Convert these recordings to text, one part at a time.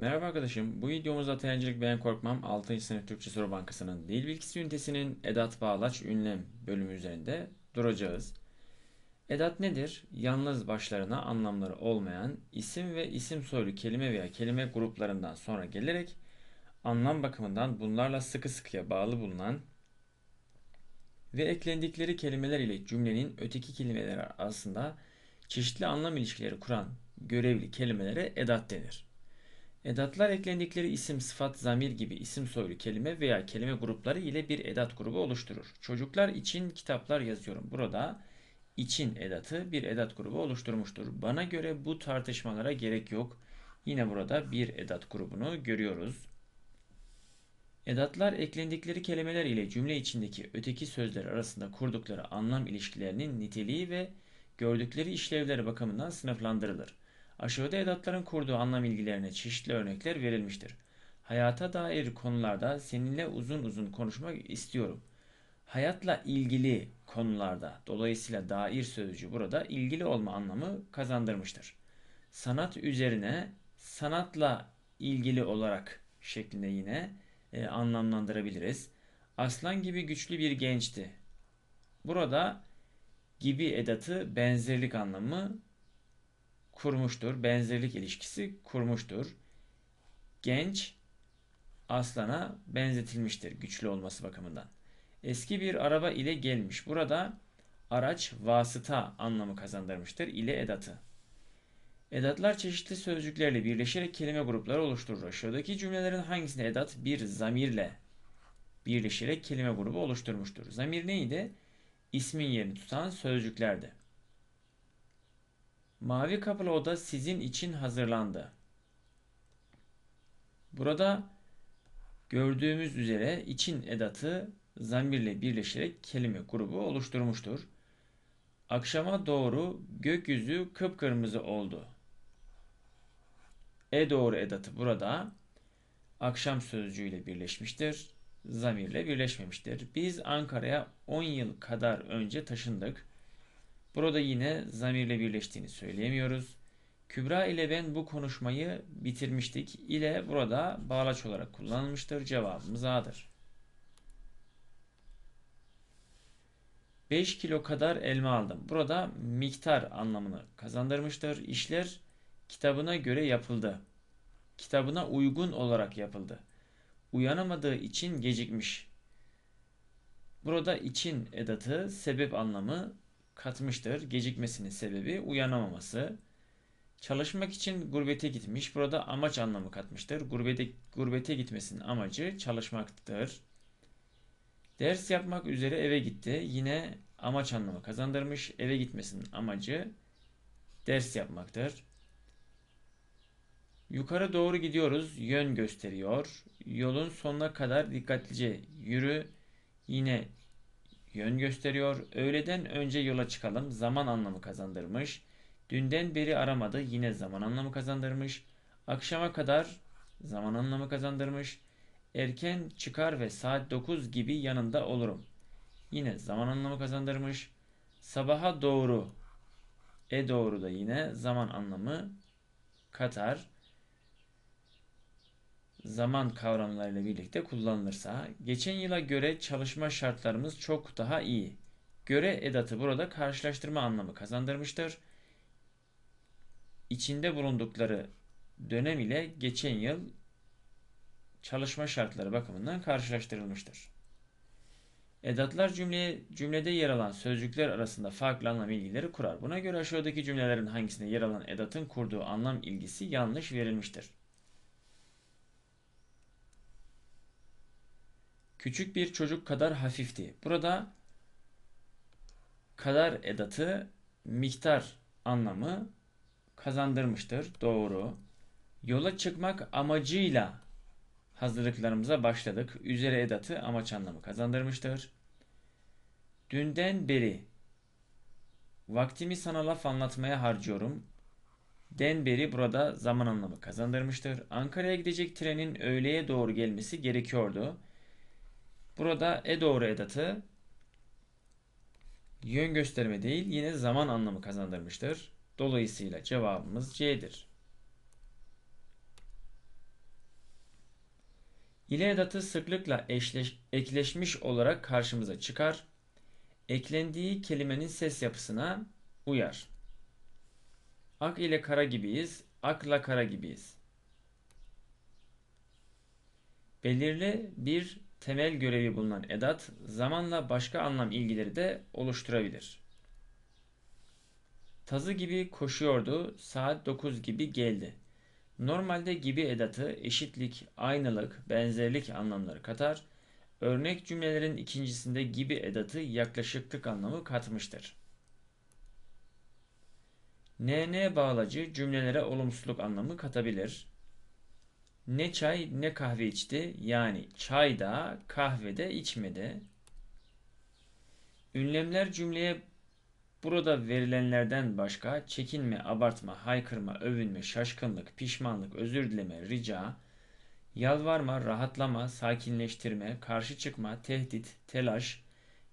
Merhaba arkadaşım. Bu videomuzda Tayancılık Ben Korkmam 6. sınıf Türkçe Soru Bankası'nın Dil Bilgisi ünitesinin Edat Bağlaç Ünlem bölümü üzerinde duracağız. Edat nedir? Yalnız başlarına anlamları olmayan isim ve isim soylu kelime veya kelime gruplarından sonra gelerek anlam bakımından bunlarla sıkı sıkıya bağlı bulunan ve eklendikleri kelimeler ile cümlenin öteki kelimeler arasında çeşitli anlam ilişkileri kuran görevli kelimelere edat denir. Edatlar eklendikleri isim, sıfat, zamir gibi isim soylu kelime veya kelime grupları ile bir edat grubu oluşturur. Çocuklar için kitaplar yazıyorum. Burada için edatı bir edat grubu oluşturmuştur. Bana göre bu tartışmalara gerek yok. Yine burada bir edat grubunu görüyoruz. Edatlar eklendikleri kelimeler ile cümle içindeki öteki sözler arasında kurdukları anlam ilişkilerinin niteliği ve gördükleri işlevleri bakımından sınıflandırılır. Aşağıda edatların kurduğu anlam ilgilerine çeşitli örnekler verilmiştir. Hayata dair konularda seninle uzun uzun konuşmak istiyorum. Hayatla ilgili konularda dolayısıyla dair sözcüğü burada ilgili olma anlamı kazandırmıştır. Sanat üzerine sanatla ilgili olarak şeklinde yine e, anlamlandırabiliriz. Aslan gibi güçlü bir gençti. Burada gibi edatı benzerlik anlamı kurmuştur. Benzerlik ilişkisi kurmuştur. Genç aslana benzetilmiştir güçlü olması bakımından. Eski bir araba ile gelmiş. Burada araç vasıta anlamı kazandırmıştır ile edatı. Edatlar çeşitli sözcüklerle birleşerek kelime grupları oluşturur. Aşağıdaki cümlelerin hangisinde edat bir zamirle birleşerek kelime grubu oluşturmuştur? Zamir neydi? İsmin yerini tutan sözcüklerdi. Mavi kapılı oda sizin için hazırlandı. Burada gördüğümüz üzere için edatı zamirle birleşerek kelime grubu oluşturmuştur. Akşama doğru gökyüzü kıpkırmızı oldu. E doğru edatı burada akşam sözcüğüyle birleşmiştir. Zamirle birleşmemiştir. Biz Ankara'ya 10 yıl kadar önce taşındık. Burada yine zamirle birleştiğini söyleyemiyoruz. Kübra ile ben bu konuşmayı bitirmiştik. ile burada bağlaç olarak kullanılmıştır. Cevabımız A'dır. 5 kilo kadar elma aldım. Burada miktar anlamını kazandırmıştır. İşler kitabına göre yapıldı. Kitabına uygun olarak yapıldı. Uyanamadığı için gecikmiş. Burada için edatı sebep anlamı katmıştır. Gecikmesinin sebebi uyanamaması. Çalışmak için gurbete gitmiş. Burada amaç anlamı katmıştır. Gurbete, gurbete gitmesinin amacı çalışmaktır. Ders yapmak üzere eve gitti. Yine amaç anlamı kazandırmış. Eve gitmesinin amacı ders yapmaktır. Yukarı doğru gidiyoruz. Yön gösteriyor. Yolun sonuna kadar dikkatlice yürü. Yine yön gösteriyor. Öğleden önce yola çıkalım. Zaman anlamı kazandırmış. Dünden beri aramadı. Yine zaman anlamı kazandırmış. Akşama kadar zaman anlamı kazandırmış. Erken çıkar ve saat 9 gibi yanında olurum. Yine zaman anlamı kazandırmış. Sabaha doğru e doğru da yine zaman anlamı katar zaman kavramlarıyla birlikte kullanılırsa geçen yıla göre çalışma şartlarımız çok daha iyi. Göre edatı burada karşılaştırma anlamı kazandırmıştır. İçinde bulundukları dönem ile geçen yıl çalışma şartları bakımından karşılaştırılmıştır. Edatlar cümleye, cümlede yer alan sözcükler arasında farklı anlam ilgileri kurar. Buna göre aşağıdaki cümlelerin hangisinde yer alan edatın kurduğu anlam ilgisi yanlış verilmiştir. Küçük bir çocuk kadar hafifti. Burada kadar edatı miktar anlamı kazandırmıştır. Doğru. Yola çıkmak amacıyla hazırlıklarımıza başladık. Üzere edatı amaç anlamı kazandırmıştır. Dünden beri vaktimi sana laf anlatmaya harcıyorum. Den beri burada zaman anlamı kazandırmıştır. Ankara'ya gidecek trenin öğleye doğru gelmesi gerekiyordu. Burada e doğru edatı yön gösterme değil yine zaman anlamı kazandırmıştır. Dolayısıyla cevabımız C'dir. İle edatı sıklıkla eşleş, ekleşmiş olarak karşımıza çıkar. Eklendiği kelimenin ses yapısına uyar. Ak ile kara gibiyiz, akla kara gibiyiz. Belirli bir temel görevi bulunan edat zamanla başka anlam ilgileri de oluşturabilir. Tazı gibi koşuyordu, saat 9 gibi geldi. Normalde gibi edatı eşitlik, aynılık, benzerlik anlamları katar. Örnek cümlelerin ikincisinde gibi edatı yaklaşıklık anlamı katmıştır. NN bağlacı cümlelere olumsuzluk anlamı katabilir. Ne çay ne kahve içti yani çay da kahve de içmedi. Ünlemler cümleye burada verilenlerden başka çekinme, abartma, haykırma, övünme, şaşkınlık, pişmanlık, özür dileme, rica, yalvarma, rahatlama, sakinleştirme, karşı çıkma, tehdit, telaş,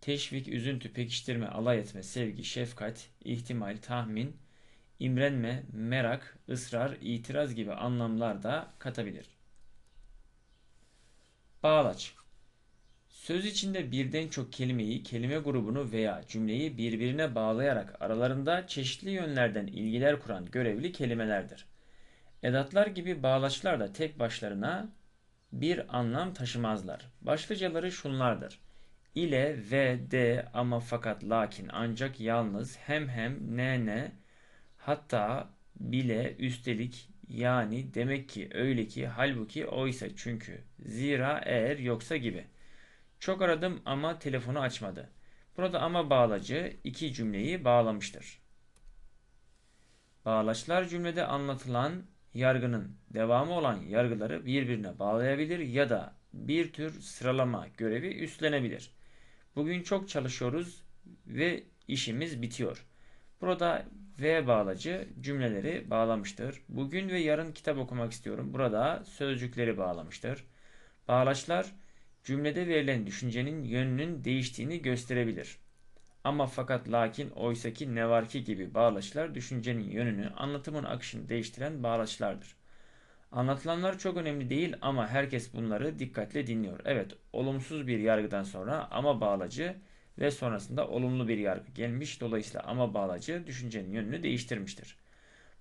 teşvik, üzüntü, pekiştirme, alay etme, sevgi, şefkat, ihtimal, tahmin, imrenme, merak, ısrar, itiraz gibi anlamlar da katabilir. Bağlaç Söz içinde birden çok kelimeyi, kelime grubunu veya cümleyi birbirine bağlayarak aralarında çeşitli yönlerden ilgiler kuran görevli kelimelerdir. Edatlar gibi bağlaçlar da tek başlarına bir anlam taşımazlar. Başlıcaları şunlardır. İle, ve, de, ama, fakat, lakin, ancak, yalnız, hem hem, ne, ne, hatta, bile, üstelik, yani, demek ki, öyle ki, halbuki, oysa, çünkü, zira, eğer, yoksa gibi. Çok aradım ama telefonu açmadı. Burada ama bağlacı iki cümleyi bağlamıştır. Bağlaçlar cümlede anlatılan yargının devamı olan yargıları birbirine bağlayabilir ya da bir tür sıralama görevi üstlenebilir. Bugün çok çalışıyoruz ve işimiz bitiyor. Burada ve bağlacı cümleleri bağlamıştır. Bugün ve yarın kitap okumak istiyorum. Burada sözcükleri bağlamıştır. Bağlaçlar cümlede verilen düşüncenin yönünün değiştiğini gösterebilir. Ama fakat lakin oysaki ne var ki gibi bağlaçlar düşüncenin yönünü, anlatımın akışını değiştiren bağlaçlardır. Anlatılanlar çok önemli değil ama herkes bunları dikkatle dinliyor. Evet, olumsuz bir yargıdan sonra ama bağlacı ve sonrasında olumlu bir yargı gelmiş. Dolayısıyla ama bağlacı düşüncenin yönünü değiştirmiştir.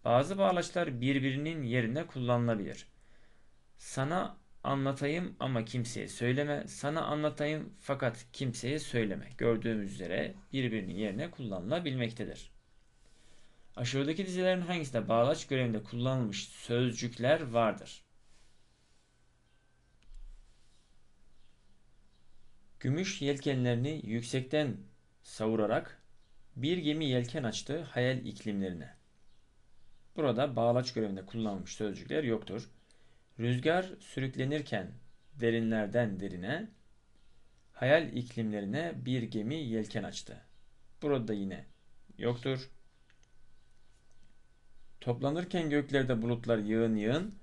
Bazı bağlaçlar birbirinin yerine kullanılabilir. Sana anlatayım ama kimseye söyleme. Sana anlatayım fakat kimseye söyleme. Gördüğümüz üzere birbirinin yerine kullanılabilmektedir. Aşağıdaki dizilerin hangisinde bağlaç görevinde kullanılmış sözcükler vardır? Gümüş yelkenlerini yüksekten savurarak bir gemi yelken açtı hayal iklimlerine. Burada bağlaç görevinde kullanılmış sözcükler yoktur. Rüzgar sürüklenirken derinlerden derine, hayal iklimlerine bir gemi yelken açtı. Burada yine yoktur. Toplanırken göklerde bulutlar yığın yığın,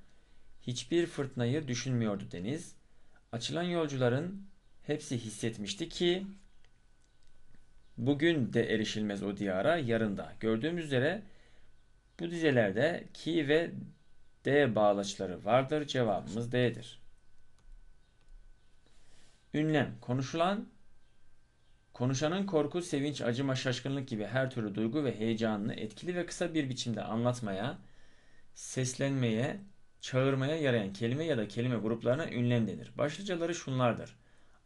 hiçbir fırtınayı düşünmüyordu deniz. Açılan yolcuların hepsi hissetmişti ki bugün de erişilmez o diyara yarın da. Gördüğümüz üzere bu dizelerde ki ve D bağlaçları vardır. Cevabımız D'dir. Ünlem konuşulan konuşanın korku, sevinç, acıma, şaşkınlık gibi her türlü duygu ve heyecanını etkili ve kısa bir biçimde anlatmaya, seslenmeye, çağırmaya yarayan kelime ya da kelime gruplarına ünlem denir. Başlıcaları şunlardır.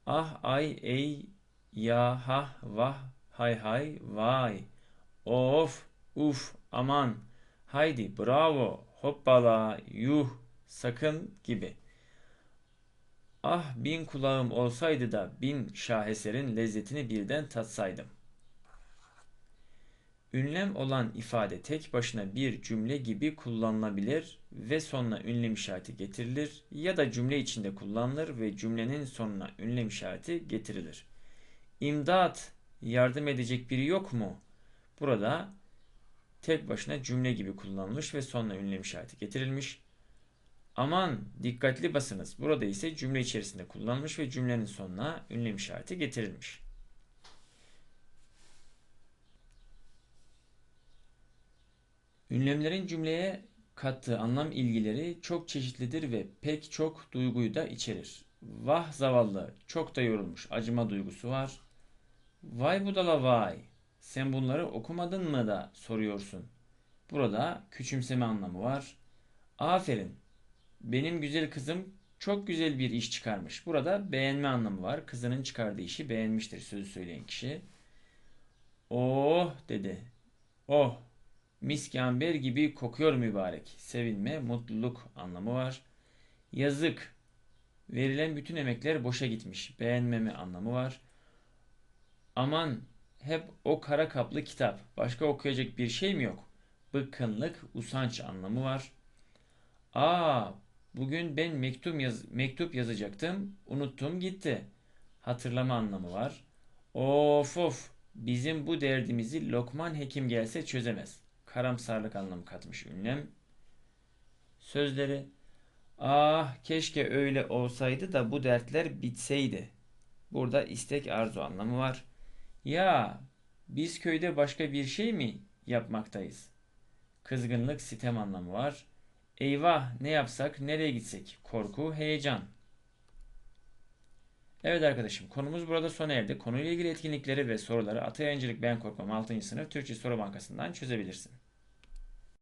Ah, ay, ey, ya, ha, vah, hay hay, vay, of, uf, aman, haydi, bravo, hoppala, yuh, sakın gibi. Ah bin kulağım olsaydı da bin şaheserin lezzetini birden tatsaydım. Ünlem olan ifade tek başına bir cümle gibi kullanılabilir ve sonuna ünlem işareti getirilir ya da cümle içinde kullanılır ve cümlenin sonuna ünlem işareti getirilir. İmdat, yardım edecek biri yok mu? Burada tek başına cümle gibi kullanılmış ve sonuna ünlem işareti getirilmiş. Aman dikkatli basınız. Burada ise cümle içerisinde kullanılmış ve cümlenin sonuna ünlem işareti getirilmiş. Ünlemlerin cümleye kattığı anlam ilgileri çok çeşitlidir ve pek çok duyguyu da içerir. Vah zavallı, çok da yorulmuş. Acıma duygusu var. Vay budala vay. Sen bunları okumadın mı da soruyorsun. Burada küçümseme anlamı var. Aferin. Benim güzel kızım çok güzel bir iş çıkarmış. Burada beğenme anlamı var. Kızının çıkardığı işi beğenmiştir sözü söyleyen kişi. Oh dedi. Oh. Misk amber gibi kokuyor mübarek. Sevinme, mutluluk anlamı var. Yazık. Verilen bütün emekler boşa gitmiş. Beğenmeme anlamı var. Aman hep o kara kaplı kitap. Başka okuyacak bir şey mi yok? Bıkkınlık, usanç anlamı var. Aa, bugün ben mektup yaz mektup yazacaktım. Unuttum gitti. Hatırlama anlamı var. Of of. Bizim bu derdimizi Lokman Hekim gelse çözemez. Karamsarlık anlamı katmış ünlem. Sözleri Ah keşke öyle olsaydı da bu dertler bitseydi. Burada istek arzu anlamı var. Ya biz köyde başka bir şey mi yapmaktayız? Kızgınlık sitem anlamı var. Eyvah ne yapsak nereye gitsek? Korku heyecan. Evet arkadaşım konumuz burada sona erdi. Konuyla ilgili etkinlikleri ve soruları Atay Yayıncılık Ben Korkmam 6. sınıf Türkçe Soru Bankası'ndan çözebilirsin.